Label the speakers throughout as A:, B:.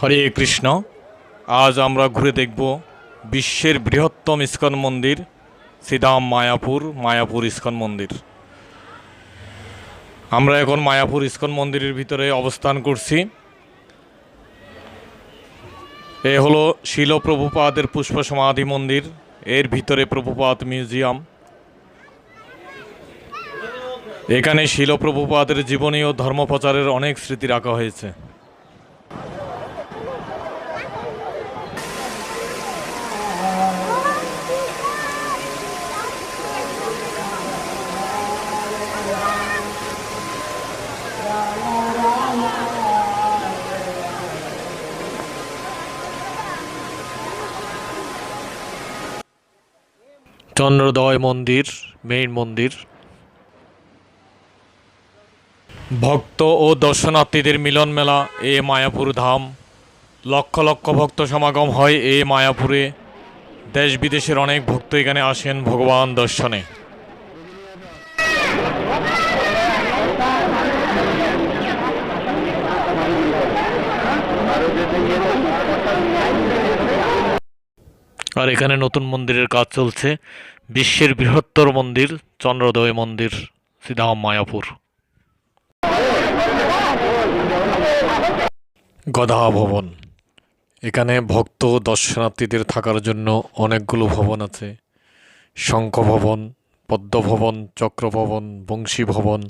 A: হরে কৃষ্ণ। আজ আমরা ঘুরে দেখব বিশ্বের বৃহত্তম ইস্কন মন্দির শ্রীধাম মায়াপুর মায়াপুর ইস্কন মন্দির। আমরা এখন মায়াপুর ইস্কন মন্দিরের ভিতরে অবস্থান করছি। এ হলো শিল প্রভুপাদের পুষ্প সমাধি মন্দির, এর ভিতরে প্রভুপাদ মিউজিয়াম। এখানে শিল প্রভুপাদের জীবনী ও ধর্মপ্রচারের অনেক স্মৃতি রাখা হয়েছে। চন্দ্রোদয় মন্দির মেইন মন্দির। ভক্ত ও দর্শনার্থীদের মিলন মেলা, এ মায়াপুর ধাম। লক্ষ লক্ষ ভক্ত সমাগম হয় এ মায়াপুরে। দেশ বিদেশের অনেক ভক্ত এখানে আসেন ভগবান দর্শনে। আর এখানে নতুন মন্দিরের কাজ চলছে। বিশ্বের বৃহত্তর মন্দির, চন্দ্রোদয় মন্দির শ্রীধাম মায়াপুর গদা ভবন। এখানে ভক্ত দর্শনার্থীদের থাকার জন্য অনেকগুলো ভবন আছে। শঙ্খ ভবন, পদ্ম ভবন, চক্র ভবন, বংশী ভবন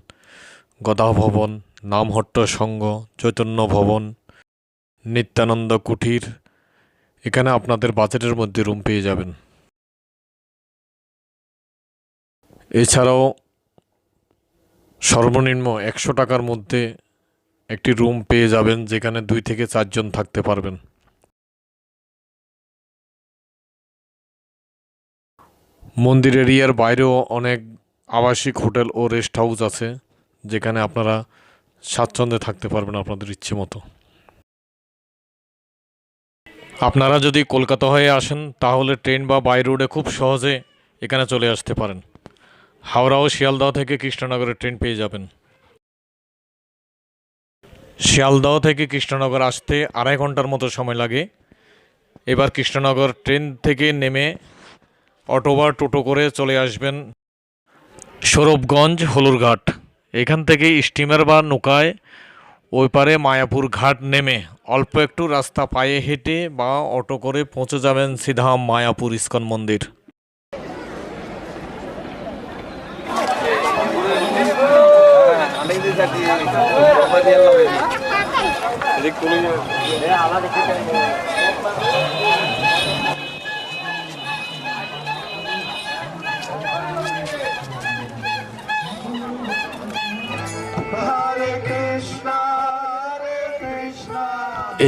A: গদা ভবন, নামহট্ট সংঘ, চৈতন্য ভবন, নিত্যানন্দ কুঠির এখানে আপনাদের বাজেটের মধ্যে রুম পেয়ে যাবেন। এছাড়াও সর্বনিম্ন একশো টাকার মধ্যে একটি রুম পেয়ে যাবেন, যেখানে দুই থেকে চারজন থাকতে পারবেন। মন্দির এরিয়ার বাইরেও অনেক আবাসিক হোটেল ও রেস্ট হাউস আছে, যেখানে আপনারা স্বাচ্ছন্দ্যে থাকতে পারবেন আপনাদের ইচ্ছে মতো। আপনারা যদি কলকাতা হয়ে আসেন, তাহলে ট্রেন বা বাই রোডে খুব সহজে এখানে চলে আসতে পারেন। হাওড়া ও শিয়ালদহ থেকে কৃষ্ণনগরের ট্রেন পেয়ে যাবেন। শিয়ালদহ থেকে কৃষ্ণনগর আসতে আড়াই ঘণ্টার মতো সময় লাগে। এবার কৃষ্ণনগর ট্রেন থেকে নেমে অটো বা টোটো করে চলে আসবেন সৌরভগঞ্জ, হলুরঘাট। এখান থেকে স্টিমার বা নৌকায় ওই পারে মায়াপুর ঘাট নেমে অল্প একটু রাস্তা পায়ে হেঁটে বা অটো করে পৌঁছে যাবেন সিধা মায়াপুর ইস্কন মন্দির।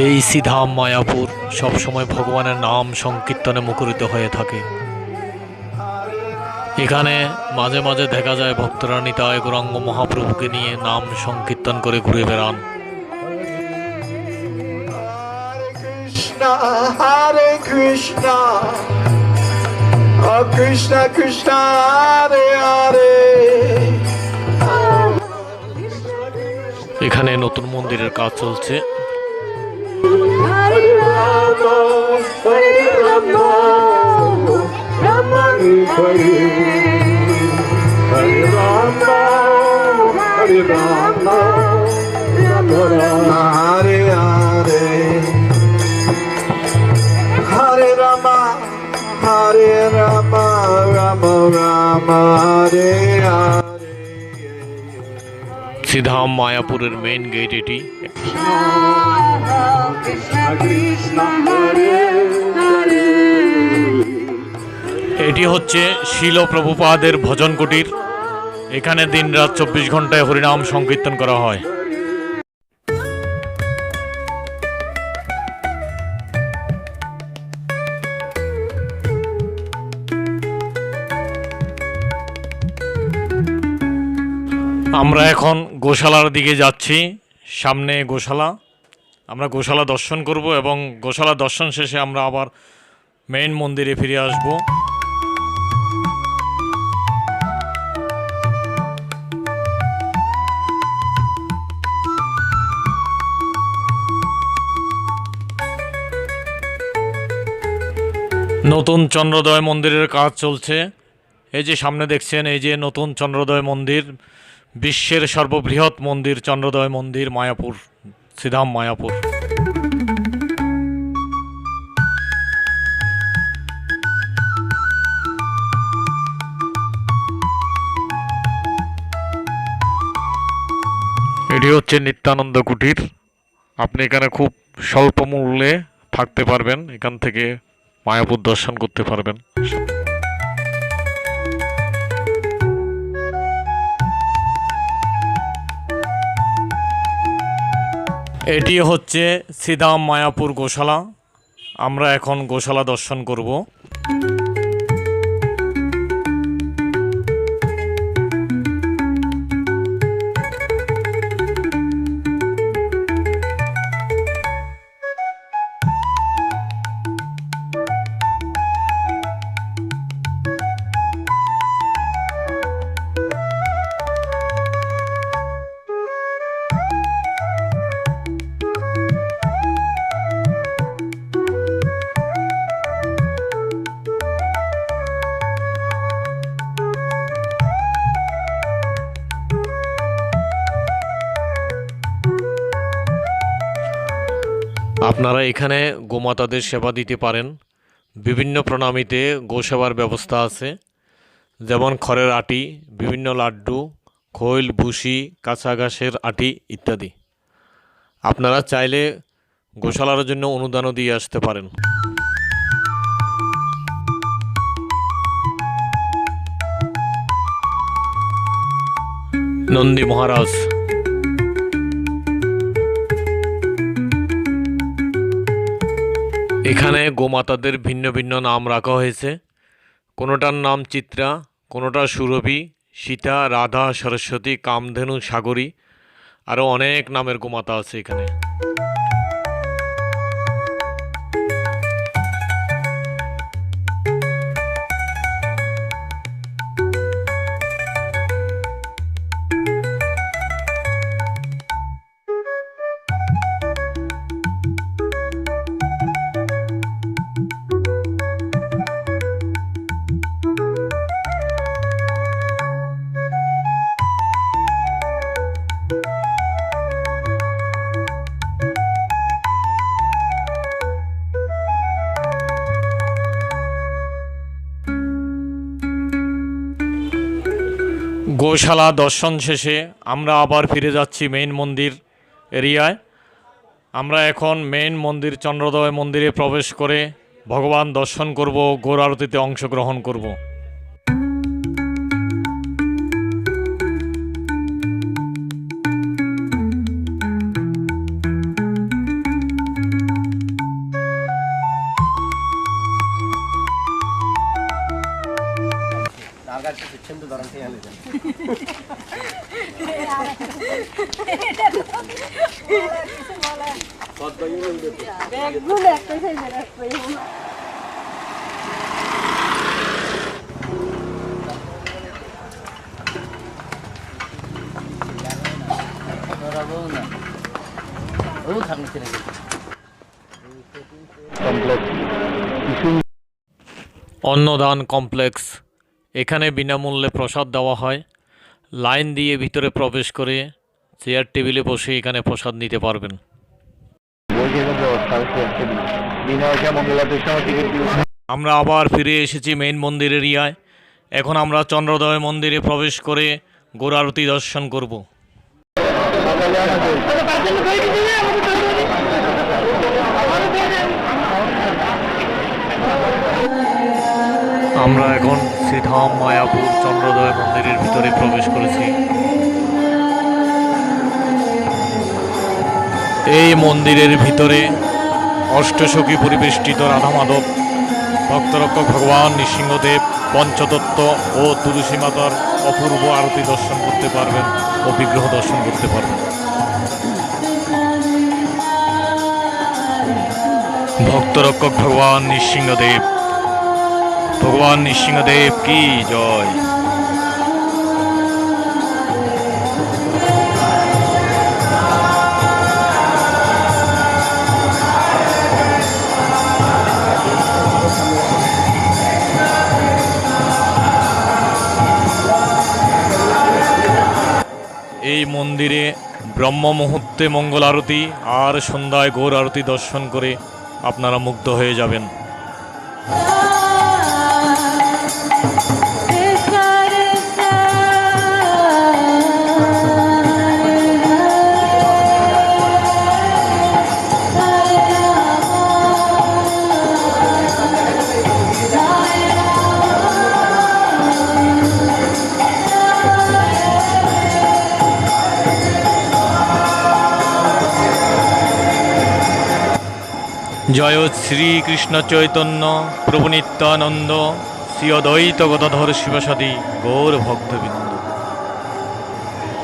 A: এই সিধাম মায়াপুর সবসময় ভগবানের নাম সংকীর্তনে মুখরিত হয়ে থাকে। এখানে মাঝে মাঝে দেখা যায় ভক্তরা নিতায় গৌরাঙ্গ মহাপ্রভুকে নিয়ে নাম সংকীর্তন করে ঘুরে বেড়ান।
B: Krishna, Oh Krishna Krishna, Hare Hare.
A: এখানে নতুন মন্দিরের কাজ চলছে।
B: Hare Rama, Rama Hare Hare Rama, Hare Rama,
A: সিধাম মায়াপুরের মেন গেট এটি। এটি হচ্ছে শিল প্রভুপাদের ভজন কুটির। এখানে দিন রাত চব্বিশ ঘন্টায় হরিনাম সংকীর্তন করা হয়। আমরা এখন গোশালার দিকে যাচ্ছি, সামনে গোশালা। আমরা গোশালা দর্শন করব এবং গোশালা দর্শন শেষে আমরা আবার মেইন মন্দিরে ফিরে আসব। নতুন চন্দ্রোদয় মন্দিরের কাজ চলছে। এই যে সামনে দেখছেন, এই যে নতুন চন্দ্রোদয় মন্দির বিশ্বের সর্ববৃহৎ মন্দির চন্দ্রোদয় মন্দির মায়াপুর সিধাম মায়াপুর। এটি হচ্ছে নিত্যানন্দ কুটির। আপনি এখানে খুব স্বল্প মূল্যে থাকতে পারবেন, এখান থেকে মায়াপুর দর্শন করতে পারবেন। এটি হচ্ছে সিদাম মায়াপুর গোশালা। আমরা এখন গোশালা দর্শন করব। আপনারা এখানে গোমাতাদের সেবা দিতে পারেন। বিভিন্ন প্রণামীতে গোসেবার ব্যবস্থা আছে। যেমন খড়ের আটি, বিভিন্ন লাড্ডু, খৈল, ভুসি, কাঁচা ঘাসের আটি ইত্যাদি। আপনারা চাইলে গোশালার জন্য অনুদানও দিয়ে আসতে পারেন। নন্দী মহারাজ এখানে গোমাতাদের ভিন্ন ভিন্ন নাম রাখা হয়েছে। কোনোটার নাম চিত্রা কোনোটা সুরভি, সীতা, রাধা, সরস্বতী, কামধেনু, সাগরী আরও অনেক নামের গোমাতা আছে এখানে। গোশালা দর্শন শেষে আমরা আবার ফিরে যাচ্ছি মেইন মন্দির এরিয়ায়। আমরা এখন মেইন মন্দির চন্দ্রদয় মন্দিরে প্রবেশ করে ভগবান দর্শন করব গোর আরতিতে অংশগ্রহণ করব। অন্নদান কমপ্লেক্স। এখানে বিনামূল্যে প্রসাদ দেওয়া হয়। লাইন দিয়ে ভিতরে প্রবেশ করে চেয়ার টেবিলে বসে এখানে প্রসাদ নিতে পারবেন। আমরা আবার ফিরে এসেছি মেইন মন্দির এরিয়ায় এখন আমরা চন্দ্রোদয় মন্দিরে প্রবেশ করে গোরারতি দর্শন করব। আমরা এখন শ্রীধাম মায়াপুর চন্দ্রোদয় মন্দিরের ভিতরে প্রবেশ করেছি। এই মন্দিরের ভিতরে অষ্টসখী পরিবেষ্টিত রাধা মাধব ভক্তরক্ষক ভগবান, নৃসিংহদেব পঞ্চতত্ত্ব ও তুলসী মাতার অপূর্ব আরতি দর্শন করতে পারবেন ও বিগ্রহ দর্শন করতে পারবেন। ভক্তরক্ষক ভগবান, নৃসিংহদেব ভগবান নৃসিংহদেব কি জয়। এই মন্দিরে ব্রহ্ম মুহূর্তে মঙ্গল আরতি আর সন্ধ্যায় ঘোর আরতি দর্শন করে আপনারা মুগ্ধ হয়ে যাবেন। জয় শ্রীকৃষ্ণ চৈতন্য প্রভু নিত্যানন্দ শ্রী অদ্বৈত গদাধর শিবসাদী গৌর ভক্তবৃন্দ।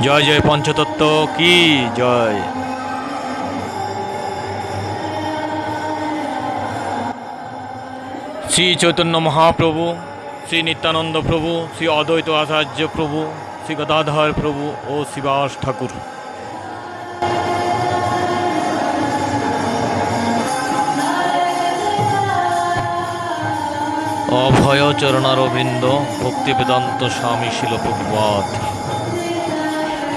A: জয় জয় পঞ্চতত্ত্ব কি জয়? শ্রী চৈতন্য মহাপ্রভু শ্রী নিত্যানন্দ প্রভু, শ্রী অদ্বৈত আচার্য প্রভু, শ্রী গদাধর প্রভু ও শিবাস ঠাকুর। অভয় চরণারবিন্দ ভক্তি বেদান্ত স্বামী শিলপ্রভুপাত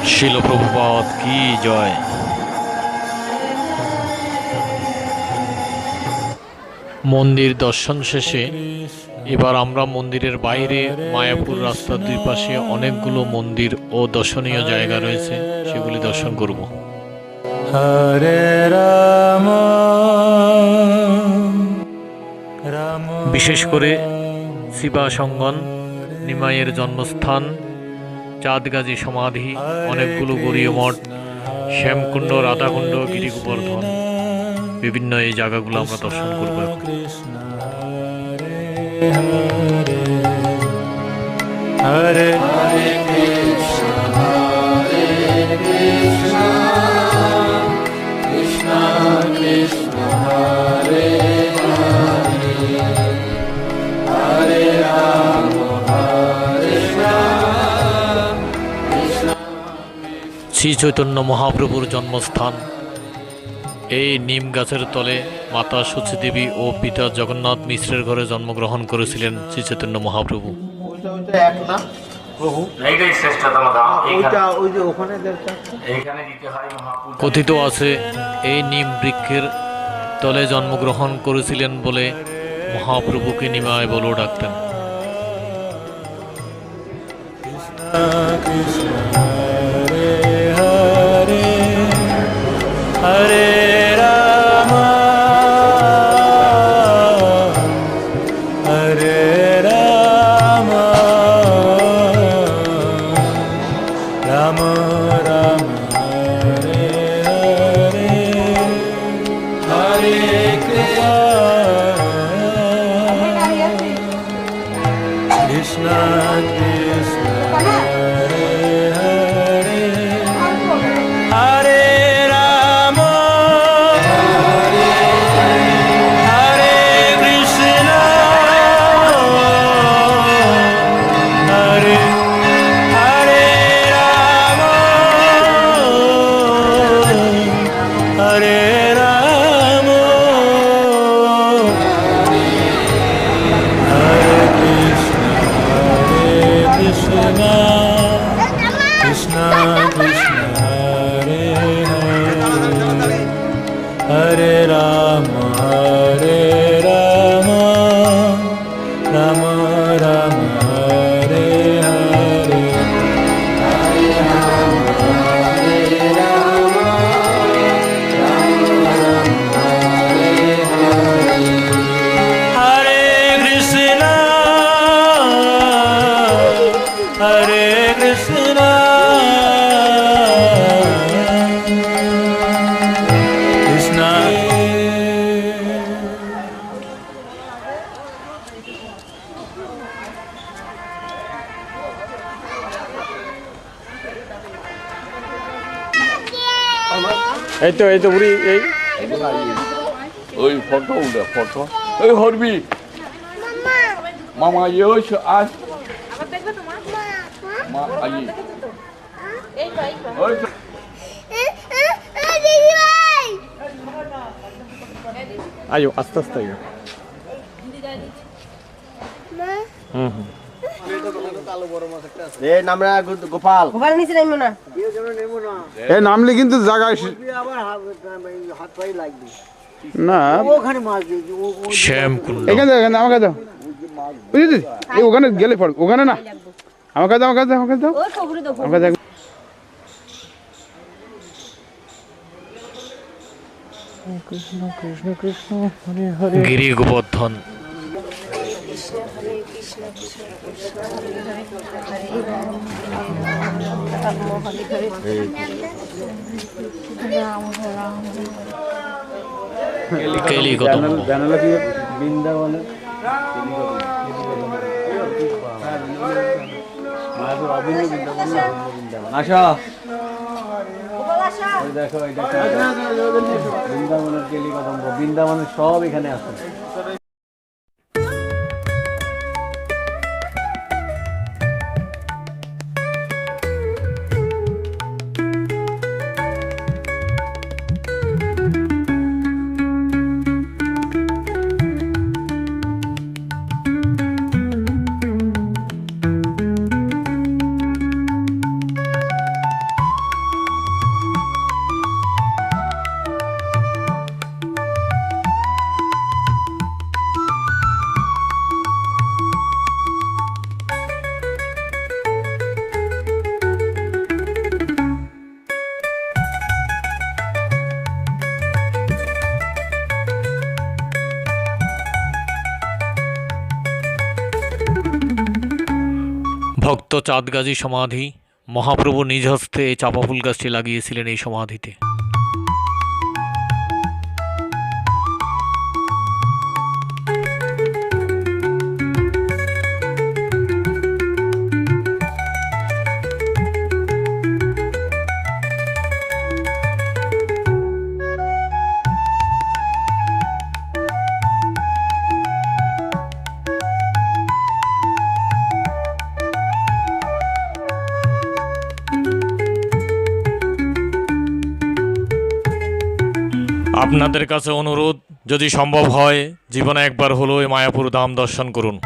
A: শিলপ্রভুপাত কি জয়! মন্দির দর্শন শেষে এবার আমরা মন্দিরের বাইরে মায়াপুর রাস্তার দুই পাশে অনেকগুলো মন্দির ও দর্শনীয় জায়গা রয়েছে, সেগুলি দর্শন করব।
C: হরে রাম।
A: বিশেষ করে শিবাসঙ্গন নিমাইয়ের জন্মস্থান চাঁদগাজী সমাধি অনেকগুলো গড়ীয় মঠ শ্যামকুণ্ড রাধাকুণ্ড গিরি গোবর্ধন বিভিন্ন এই জায়গাগুলো আমরা দর্শন করব শ্রী চৈতন্য মহাপ্রভুর জন্মস্থান। এই নিম গাছের তলে মাতা সচীদেবী ও পিতা জগন্নাথ মিশ্রের ঘরে জন্মগ্রহণ করেছিলেন শ্রী চৈতন্য মহাপ্রভু। কথিত আছে এই নিম বৃক্ষের তলে জন্মগ্রহণ করেছিলেন বলে মহাপ্রভুকে নিমায় বলো ডাকতেন
C: কৃষ্ণ হরে
B: এই তো এই তো বুড়ি এই।
D: ওই ফটো উঠে ফটো। ওই হরবি। মামা ইয়ে হয়েছে আজ মা ওই
B: আয়ো আস্তে আস্তে আয়ো। হুম হুম। এ নামরা গোপাল।
E: গোপাল নিচে নাইমো না।
F: এ নামলে কিন্তু জায়গায় না।
A: শ্যামকুণ্ড।
F: এখানে দাও, এখানে দাও, আমাকে দাও বুঝলি এই ওখানে গেলে পড় ওখানে না। আমাকে দাও আমাকে দাও আমাকে দাও
E: ওই খবরে দেখো।
F: আমাকে দাও
A: গিরি গোবর্ধন
F: বৃন্দাবনের
E: আসা।
F: দেখো বৃন্দাবনের কেলি কদম্ব বৃন্দাবনের সব এখানে আছে।
A: ভক্ত চাঁদগাজী সমাধি মহাপ্রভু নিজ হস্তে চাঁপা চাপা ফুল গাছটি লাগিয়েছিলেন এই সমাধিতে। আপনাদের কাছে অনুরোধ যদি সম্ভব হয় জীবনে একবার হলো এই মায়াপুর ধাম দর্শন করুন।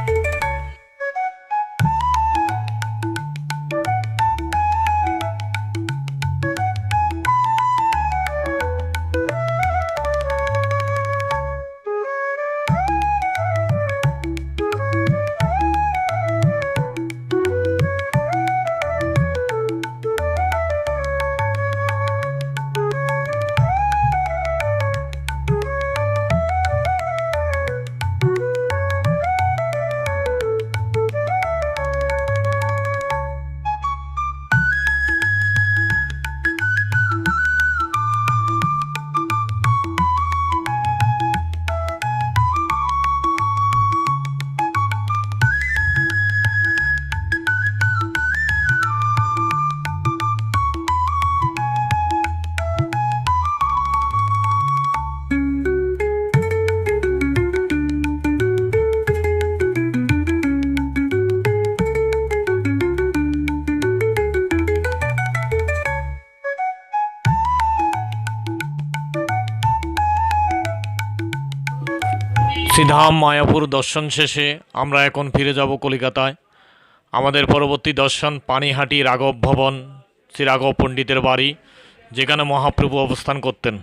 A: শ্রীধাম মায়াপুর দর্শন শেষে আমরা এখন ফিরে যাব কলিকাতায়। আমাদের পরবর্তী দর্শন পানিহাটি রাঘব ভবন শ্রী রাঘব পণ্ডিতের বাড়ি, যেখানে মহাপ্রভু অবস্থান করতেন।